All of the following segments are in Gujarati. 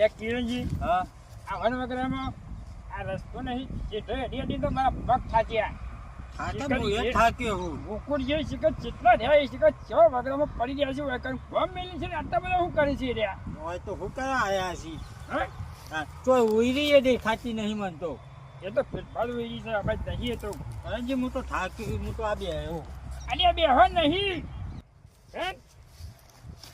લે કિરણજી. હા. આ વનવગરામાં આ રસ્તો નહીં. જે ઢે અડી તો મારા પગ થાકે થાક્યો પડી ગયા છે. આટલા બધા શું કરે છે રહ્યા? તો હું કયા આયા છી? હા? હા તો ઉઈરી એ દેખાતી નહીં મન તો એ તો ફેરફાર વેરી છે આપણે નહીં તો. કરણજી હું તો થાક્યો હું તો આ બે આવ્યો અલ્યા બે હો નહીં. હે?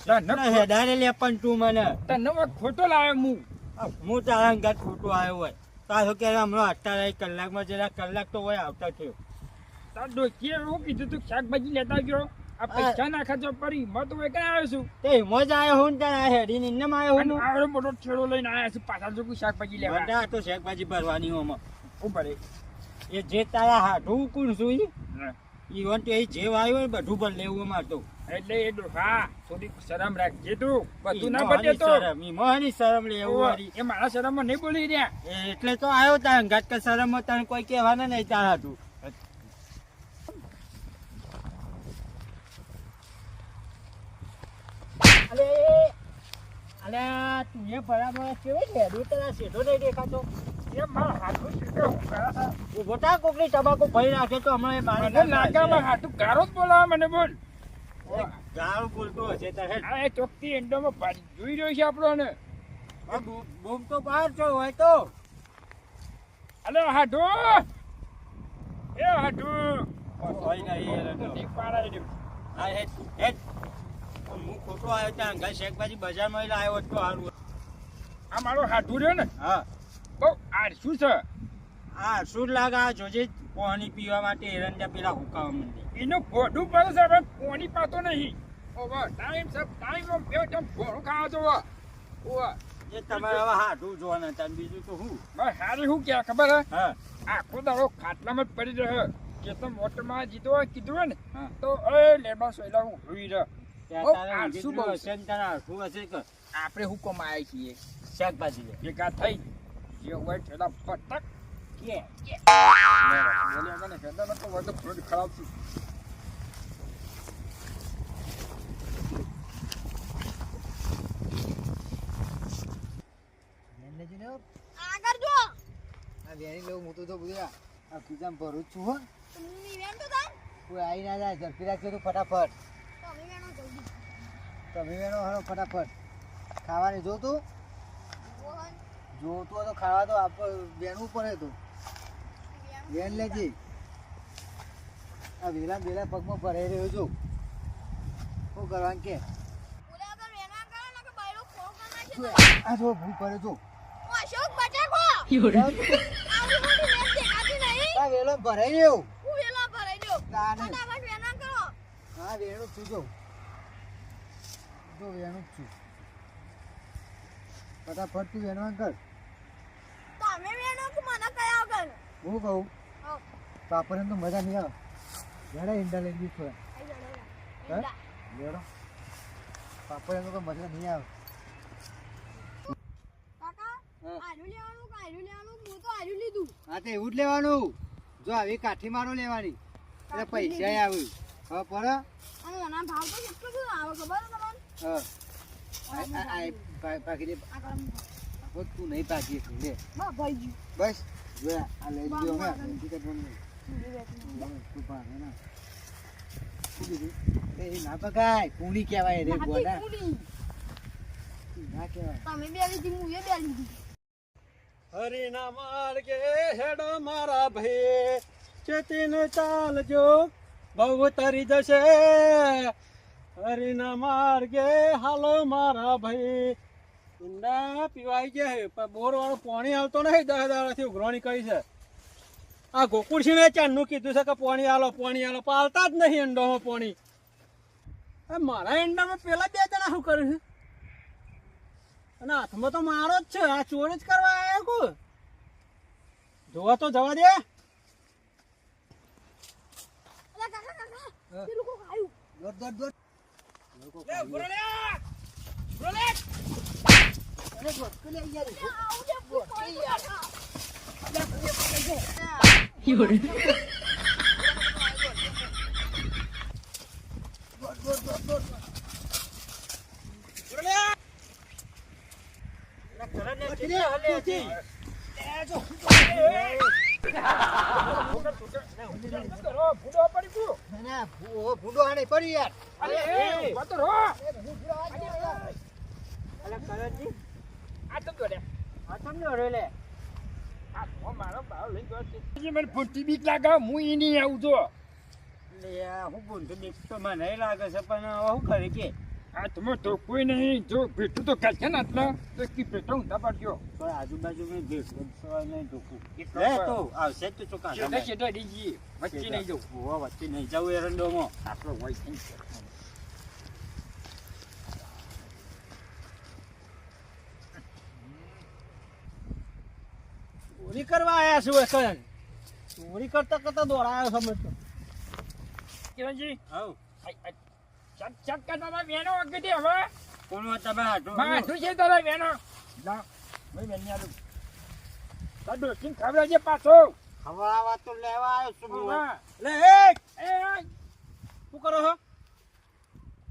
તને હેડારે લે પણ તું મને. તને ખોટો લાવ્યો હું આ હું તારા અંગાત ખોટો આવ્યો હોય. તારો કે હમણાં અઠાર કલાકમાં જરા કલાક તો હોય આવતા થયો. તાર ડોકીએ એવું કીધું તું શાકભાજી લેતા ગયો આ પૈસા નાખા તો પડી. મત હું એકલા આવ્યો છું. તે હિમોજ આવ્યો હું ને તારા હેડી ને ઇન્નમ આવ્યો હું આવડો મોટો છેડો લઈને આવ્યા છું પાછા જો કોઈ શાકભાજી લેવા. બધા તો શાકભાજી ભરવાની હોમાં શું ભરે એ જે તારા હાથું કોણ છું? હા. ઈવન તો એ જે વાયું હોય ને બધું પણ લેવું અમારે તો. એટલે એ હા થોડીક શરમ રાખજે તું. બધું ના પડે તો. શરમ, ઈમાં હાની શરમ લેવું વાળી. એ મારા શરમમાં નહીં બોલી રહ્યા. એટલે તો આવ્યો તાર અંગાત કે શરમ તને કોઈ કહેવાના નહીં તાર હતું અલે અલે તું એ બરાબર કેવો છે? દૂતરા તારા શેઠો નહીં દેખાતો. થા કોકની તમાકુ ભરી નાખે તો હમણાં મારી મને લાગામાં ગારો જ બોલાવે મને બોલ. ગાળું બોલતો હશે તાર આ એ ચોકથી એન્ડોમાં જોઈ રહ્યો છે આપણો આ બૂમ- તો બહાર છો હોય તો અલે હાડો એ હાડો હોય નહીં પાડા દે હા હેડ હેડ હું ખોટો આવ્યો ત્યાં શાકભાજી બજારમાં આવ્યો હતો હોત. આ મારો હાડું રહ્યો ને? હા. બહુ આ શું છે? આ શું લાગે જોજે પાણી પીવા માટે એરંડા પેલા હુકાવા માંડે? એનું ભોડું પડે છે કોણી પાતો નહીં. ઓવા ટાઈમ સબ ટાઈમ ઓફ બે ટાઈમ ખાવા જો ઓવા. એ તમારે હવે જોવાના હતા બીજું તો હું? બસ હારી શું ક્યાં ખબર હે? હા. આખો દાડો ખાટલામાં જ પડી રહ્યો. કે તો મોટરમાં જીતો કીધું ને હા. તો એ લેબા સોયલા હું હોઈ રહ્યો. આળસુ આળસુ આપણે હુકમ કમાય છીએ. શાકભાજી. ભેગા થઈ. જે હોય પેલા પટક કે. બોલ્યા કે ને તો વધુ ફ્રૂટ ખરાબ છે આગળ જો. આ વેરી લેવું હું તો જો આ- આ ભરું છું હો. ની વેણ તો થાય કોઈ આવી ના જાય ઝડપી રાખજો તું ફટાફટ. વેણો તમે વેણો હરો ફટાફટ. ખાવાની જોતું જોતું હોય તો ખાવા તો આપ બેનવું પડે તો. બેન લેજે. આ વેલા વેલા પગમાં ભરાઈ રહ્યો છું. શું કરવાનું કે. આ જો ભૂલ પડે વેલો ભરાઈ રહ્યો. હું વેલા ભરાઈ દઉં તાને. ફટાફટ હા વેણું જ છું જો. જો વેણું જ છું. ફટાફટ તું વેણવા કર તમે વેણો કે મને કયા આગળ હું કહું પાપડ તો મજા નહીં આવે જરા ઈંડા લઈ દીધું થોડા. લેડો પાપડ તો મજા નહીં આવે હા. લેવાનું કે લેવાનું તો આર્યું લીધું હા તો એવું જ લેવાનું જો આવી કાઠી મારો લેવાની એટલે પૈસા આવ્યું હવે પર ભાવ તો કેટલો બધો આવે ખબર તમને હા પાકી દે તું નહીં પાકી લે બસ બે લીધી હરિના માર્ગે હેડો મારા ભાઈ ચેતીને ચાલજો બહુ તરી જશે હરિના માર્ગે, હાલો મારા ભાઈ. ઈંડા પીવાઈ ગયા છે. પણ બોર વાળું પાણી આવતો નહીં. દસ દાડાથી ઉઘરાણી કરી છે. આ ગોકુળસિંહ ને ચાંદનું કીધું છે કે પાણી આલો પાણી આલો. પાલતા જ નહીં ઈંડોમાં પાણી. આ મારા ઈંડામાં પેલા બે જણા શું કર્યું છે? અને હાથમાં તો મારો જ છે. આ ચોર જ કરવા આવ્યો કો જોવા તો જવા દે. દોડ દોડ દોડ. ભૂડો પડી ગયો. ભૂંડો આને પડી યાર. અરે તો રહો એ ભૂંડો આ જો યાર. અલા, કલરજી, આ તો દોડે આ તો લે. મારો ભાવ લઈ ગયો છે. મને ફૂટી બીક લાગે હું. નહીં આવું તો હું બોલતો બીક તો મને લાગે છે પણ શું કરે કે? આ તમે તો કોઈ નહીં. જો ભેટું તો કાઢશે ને આટલા. તો કી ભેટો ઊંધા પાડજો. પણ આજુબાજુ મેં ભેટ નહીં ઢોકું. એટલો તો આવશે જ તો ચોખ્ખા છેટા વચ્ચે નહીં જવું. વચ્ચે નહીં જવું એરંડોમાં આપણો હોય નહીં ચોરી કરવા આવ્યા છું એ ચોરી કરતા કરતા દોડાયો સમજતો કિરણજી હવ. ચક ચક કરતા બેનો વખતે હવે? કોણ તમે હા શું છે તમે બેનો ના ભાઈ વેની આલું તાર ડોસીને ખવડાવજે પાછો. ખવડાવા તો લેવા આવ્યો છું. લે એ એ શું કરો હો?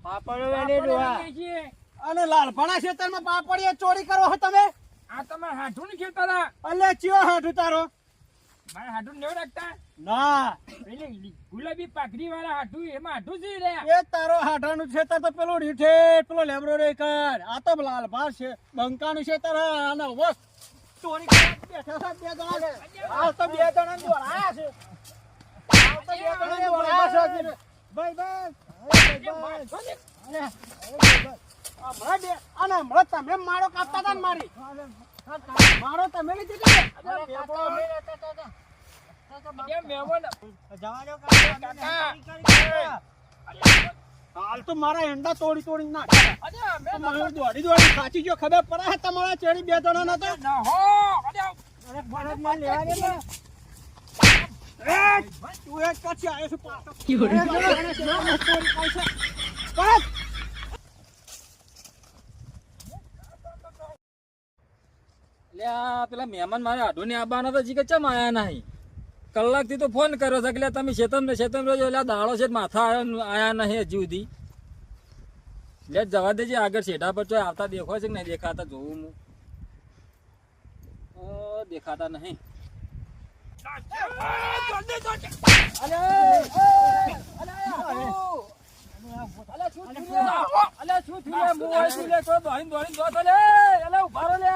પાપડ વેલે છીએ. અને લાલભાણા ખેતરમાં પાપડીએ ચોરી કરો હો તમે. આ તમારે હાથું નહીં હતા અલે ચિયો હાથું તારો? મારે હાઠું નહીં રાખતા? ના. પેલી ગુલાબી પાઘડી વાળા હાઠું એમાં હાઠું છે રે એ તારો હાઠાનું ખેતર તો પેલો રીઠે પેલો લેબરો રે કર. આ તો લાલ ભાર છે બંકાનું છે હે. આના વસ. ચોરી બેઠા હતા બે જણા આ તો બે જણા દોડાયા છે. આ તો બે જણા દોડાયા છે. ભાઈ ભાઈ. માથું ને. હમણાં બે અને હમણાં તમે મારો કાપતા હતા મારી. મારો તમે લીધી હતી. હાલ તો મારા એંડા તોડી તોડી અમે દોડી દોડી સાચી જો ખબર પડે છે તમારા ચેડી બે જણા ના તો ના હો અરે. અરે ભરતમાં લેવા દે ને. એ તું એક પછી આવ્યો છું પાછો. એટલે આ પેલા મહેમાન મારે આડું ને આવવાના તો જી કે ચમ આયા નહીં કલાકથી તો ફોન કર્યો છે એટલે તમે શેતમ ને શેતમ રહ્યો એટલે દાડો છે માથા આયા નહીં હજી સુધી લે જવા દેજે આગળ શેઠા પર તો આવતા દેખો છે કે નહીં દેખાતા જોવું હું દેખાતા નહીં અલે શું થયું? અલે શું થયું? હું આઈ લે તો દોડીને દોડીને જોતો લે અલે ઊભા રહો લે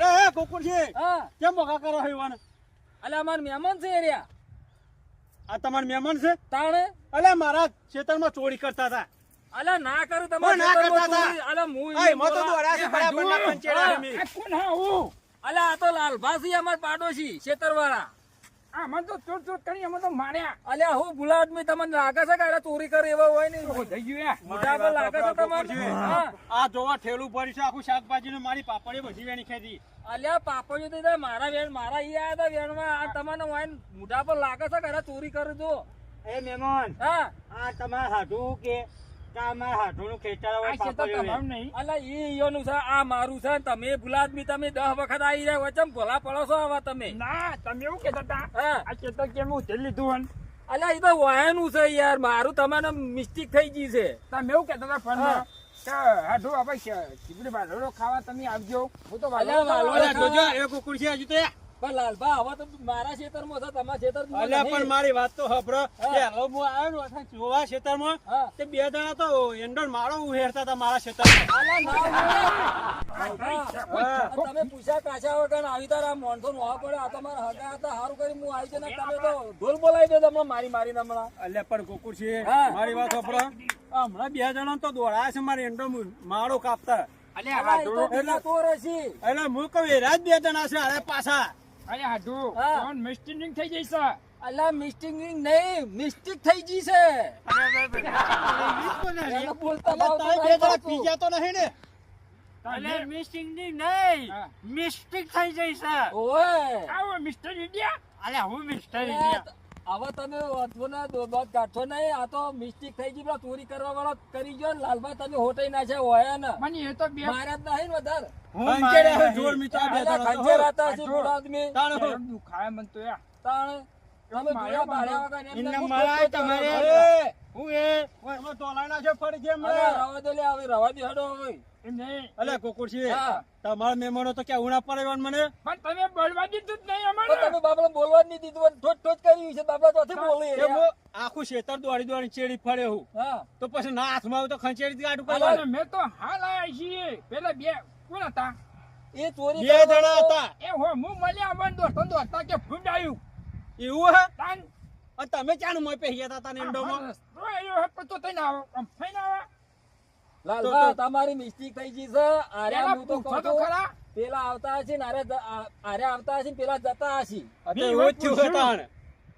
અરે એ કુકુરજી હા. કેમ બોકા કરો છો અલે અમાર મહેમાન છે એ આ તમારા મહેમાન છે? તાણે? અલે મારા ખેતરમાં ચોરી કરતા હતા. અલે ના કરું તમે તમારે ના કરતા હતા. અલે હું એ મત તો દોડ્યા છે બરાબરના પંચેડા મે કોણ હા હું? અલે આ તો લાલભાસી અમાર પાડોશી ખેતરવાળા. આ તો ચોર ચોર કરી અમે તો માર્યા. અલે હું ભૂલા આદમી તમને લાગે છે કે ચોરી કરે એવા હોય ને થઈ ગયું મોઢા પર લાગે છે તમારે? આ જોવા ઠેલું ભરી છે આખું શાકભાજી નું મારી પાપડી બધી વેણી ખેતી અલ્યા પાપડી તો મારા વેણ મારા ઈ આયા હતા વેણમાં. આ તમને હોય ને મોઢા પર લાગે છે કે ચોરી કરે તો એ મેમોન હા. આ તમારા હાથું કે તમે ભૂલા તમે દસ વખત આવી રહ્યા ચમ ભોલા પડો છો આવા તમે? ના તમે એવું કહેતા હતા. આ ખેતર કેમ હું લીધું અલ્યા ઈ તો વાયાનું છે યાર મારું તમારે મિસ્ટેક થઈ ગઈ છે. તમે એવું કેતા હતા ફોન કે હાડું આપણે ચીપડી બાજરો ખાવા તમે આવજો. હું તો અલ્યા, વાલોડો અરે જોજો એ કુકુર છે હજુ તો. એ. પણ લાલભા હવે તો મારા ખેતરમાં છે તમારા ખેતરમાં અલ્યા પણ મારી વાત તો હભરો કે હવે હું આવ્યો ને જોવા ખેતરમાં તે બે જણા તો એંડોળ માળો ઉહેરતા હતા મારા ખેતરમાં. તમે પૂછ્યા કાચા વગર આવી તારા મોણસો નો પડે. આ તમારા હગા હતા સારું કરી હું આવી જઈને તમે તો ઢોલ બોલાવી દે તમને મારી મારી હમણાં. અલ્યા પણ કુકુર છે મારી વાત હભરો હમણાં બે જણા તો દોડાયા છે મારે એન્ડો માળો કાપતા. એટલે હું કહું રાજ બે જણા છે પાછા. અરે હાડુ. ફોન મિસ્ટેકિંગ થઈ જઈશ અલા મિસ્ટેક નહીં મિસ્ટેક થઈ ગઈ છે. બોલતા તો. નહીં ને? તમે- મિસ્ટિંગ નહીં મિસ્ટેક થઈ જઈ છે. ઓય. આવો મિસ્ટર ઇન્ડિયા અલ્યા હું મિસ્ટર હવે તમે વાંચવાના દોબાત કાઢશો નહીં. આ તો મિસ્ટેક થઈ ગઈ પેલા ચોરી કરવા વાળો કરી ગયો ને લાલભાઈ તમે ના છે હોય ને. મને એ તો બે મારા જ નહીં ને વધારે. હું મારે જોર મિત્ર બે તો હતા છે આ આદમી તાણ. દુખાય મન તો યાર. તાણ. તમે માર્યો જોયા બાંધો. વગર એમને હું તમારે. હું એ? એમાં તોલાઈ નાખ્યો ફરી છે અરે રવા દે લે હવે રવા દે હેડો હવે. એમ નહીં. અલે કુકુરશી તમારા મહેમાનો તો ક્યાં ઉણા પડે મને? પણ તમે બોલવા દીધું જ નહીં અમારે. તમે બાપડે બોલવા જ નહીં દીધું અને ઠોઠ ઠોઠ કર્યું છે બાપડા ચોથી બોલી. એ આખું શેતર દોડી દોડી ચેડી ફરે હું. હા. તો પછી ના હાથમાં આવે તો ખંચેડી ગાડું પડે મેં તો હાલ આયા છીએ. પેલા બે કોણ હતા? એ ચોરી બે જણા હતા. એ હો હું મળ્યા મને દોસ્તો દોસ્તા કે ફૂંડાયું એવું હે? તમે ચાનું મોય પહેર્યા હતા તને ઇન્ડોમાં તો લાલભા તમારી મિસ્ટેક થઈ ગઈ છે. આર્યા હું તો કહું તો ખરા. પેલા આવતા હશે ને આરે આરે આવતા હશે ને પેલા જતા હશે. મેં એવું જ થયું હતા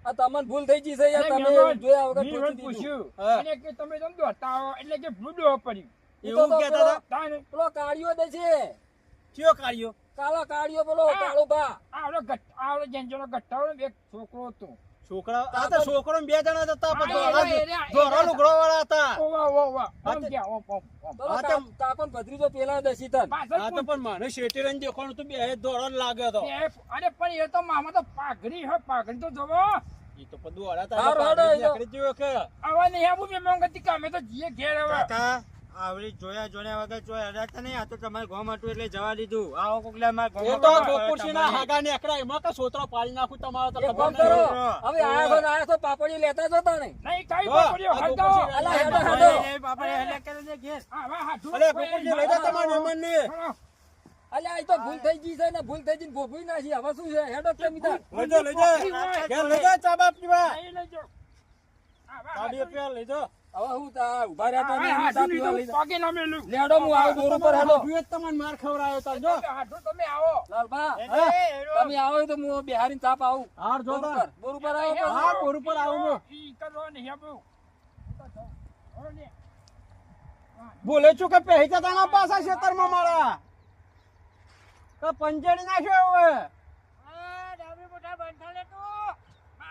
આ તમને ભૂલ થઈ ગઈ છે યાર તમે જોયા વગર પૂછી દીધું. અને કે તમે દોસ્તા આવો એટલે કે ભૂડો પડી. એવું કહેતા હતા? પેલો કાળિયો દે છે. કયો કાળિયો કાળો કાળિયો હા. કાળો ભા આવડો આવડો જેન્જોનો ગટ્ટાવાળો એક છોકરો હતો. છોકરા આ તો છોકરો બે જણા હતા પણ. લુગડો વાળા હતા. હા, ઓમ તે- પેલો દસી તન પાછળ આ તો પણ મને શેટી રન દેખાણું તો બે ધોળો જ લાગે તો. અરે પણ એ તો મામા તો પાઘડી હે પાઘડી તો જોવો. ઈ તો પણ પાઘડી નીકળી ગયો કે. આવા નહીં આવું મેં મંગતી કે તો જીએ ઘેર કાકા આવડી જોયા જોયા વગર જોયા હરાતા નહીં આ તો તમારે ગોમ હતું એટલે જવા દીધું. આવો કોકલા માર ગોમ તો ગોકુળસિંહના હાગા નેકળ્યા, એમાં કે સોતરો પાડી નાખું તમારો તો ખબર કરો. હવે આયા છો આયા છો પાપડી લેતા જતા ને નહીં કઈ જો, પકડ્યો આ હલતો ગોકુળસિંહ અલા હેડો હેડો. હેલે કરે છે ઘેર. આવા હાથું અલે ગોકુળસિંહ લઈ જા તમારા મહેમાન ને અલ્યા આ તો ભૂલ થઈ ગઈ છે ને ભૂલ થઈ ગઈ ગોભી નાખી. હવે શું છે? હેડો કે ઈધર? લઈ જા, લઈ જા. ઘેર લઈ જા, ચા બાપ પીવા. લઈ લેજો. બી પીવા લઈ જા. હવે હું તા ઊભા રહ્યા નહીં, હાથું ચા પીવા લઈ લીધું, જા. પગે ના મેલું. લે. હું આવું બોર ઉપર હેડો હાથું તમને માર ખવડાવ્યો તાર જો. હાથું તમે આવો. લાલબા તમે આવો તો હું બિહારી તાપ આવું. હાર જો બોર બોર ઉપર આવો હા, બોર ઉપર આવું ઈ કરો ને હેબુ. બોલે છું કે પહેરી જતા પાસા પાછા ખેતરમાં મારા? કે પંજેડી નાખ્યો હવે?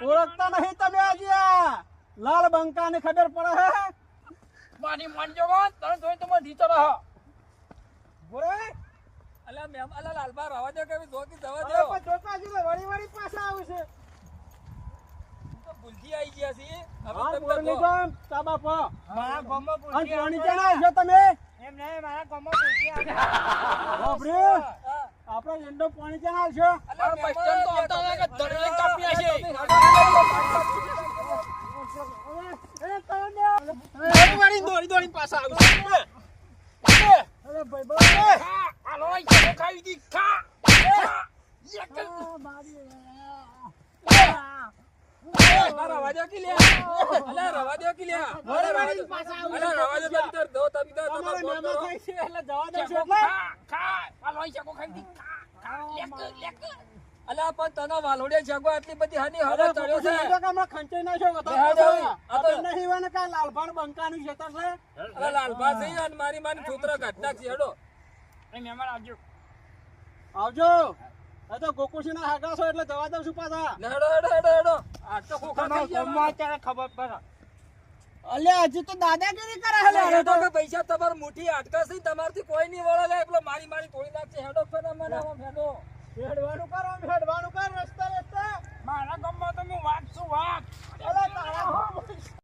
ઓળખતા નહીં તમે આજે? લાલ બંકા ને ખબર પડે હે માની મન જવાન તને જોઈ તો મને નીચે રહો બોલે? અલા મેમ અલા લાલબા રવા દે કે જોકી જવા દે. પણ જોતા જ વળી વળી પાછા આવશે હું તો ભૂલથી આવી ગયા છે હવે તમે તો તાબા પો. ચા બાપા ભૂલથી ગોમમાં અને પાણી ક્યાં આવશો તમે. એમ નહીં મારા ગોમમાં પૂછી બાપરે આપણે એન્ડો પાણી ક્યાં આવશો. બસ સ્ટેન્ડ તો યાર, આવતા તમે- હતા કે ધડ લઈને કાપી હશે. વળી વળી દોડી દોડી પાછા આવશે અરે ભાઈ ભાઈ ખા હાલો અહીં ચલો ખાઈ દી ખા ખા. એક જ. અલ્યા રવા દો કે રવા દો કે લ્યા. રવા દો દો તમારે છે એટલે જવા દો છો એટલે ખા ખાઈ દી. ખા લેક લેક. પણ તને આટલી બધી હાની હવે ચડ્યો છે. તો હવે. આ તો- નહીં હોય ને બંકાનું છે લાલભા થઈ અને મારી મારી છોતરા ઘટના હેડો. મહેમાન આવજો. આવજો. આ તો હાગા છો એટલે જવા દઉં છું પાછા. હેડો હેડો હેડો. તો ખોખા થઈ ગયા તારે ખબર પડે. અલે હજુ તો દાદાગીરી કરે હે અરે તો કે પૈસા તમાર મોટી અટકાશે તમારથી કોઈ નહીં વળે એટલો મારી મારી તોડી નાખશે હેડો પર મને આમ હેડો. હેડવાનું કરો હેડવાનું કર રસ્તા રસ્તા. મારા ગામમાં તો હું વાત છું વાત અલે તારા હો